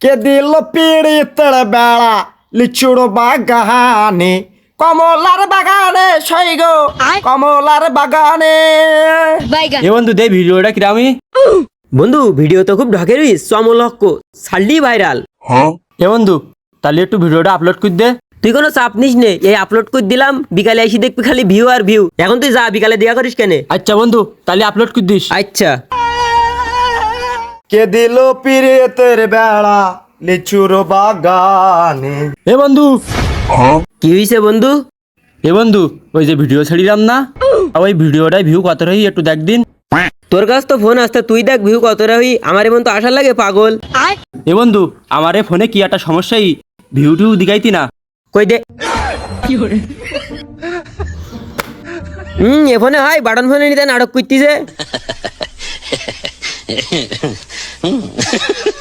কে দিল পিড়িতের বেড়া লিচুড়ো বাগানে কমলার বাগানে সৈগ কমলার বাগানে। এ বন্ধু দে ভিডিওটা কিরামি বন্ধু ভিডিও তো খুব ঢকের সমলক্ষ সাল্লি ভাইরাল। এ বন্ধু তাহলে একটু ভিডিওটা আপলোড করে দে। তুই কোনো চাপ নিস নে এই আপলোড করে দিলাম বিকালে এসে দেখবি খালি ভিউ আর ভিউ এখন তুই যা বিকালে দেখা করিস কেন? আচ্ছা বন্ধু তাহলে আপলোড করে দিস। আচ্ছা। কে দিল পিড়িতের বেড়া লিচুড়ো বাগানে? এ বন্ধু। কি হয়েছে বন্ধু? এ বন্ধু ওই যে ভিডিও ছাড়িলাম না? আর ওই ভিডিওটায় ভিউ কত রই একটু দেখ দিন। তোর কাছ তো ফোন আসতে তুই দেখ ভিউ কত রই। আমার এমন তো আশা লাগে পাগল। এ বন্ধু আমার এ ফোনে কি একটা সমস্যাই ভিউ টিউ দিগাইতি না? কই দে। হুম এ ফোনে হয় বাটন ফোনে নিতে নাটক করতিছে। hmm.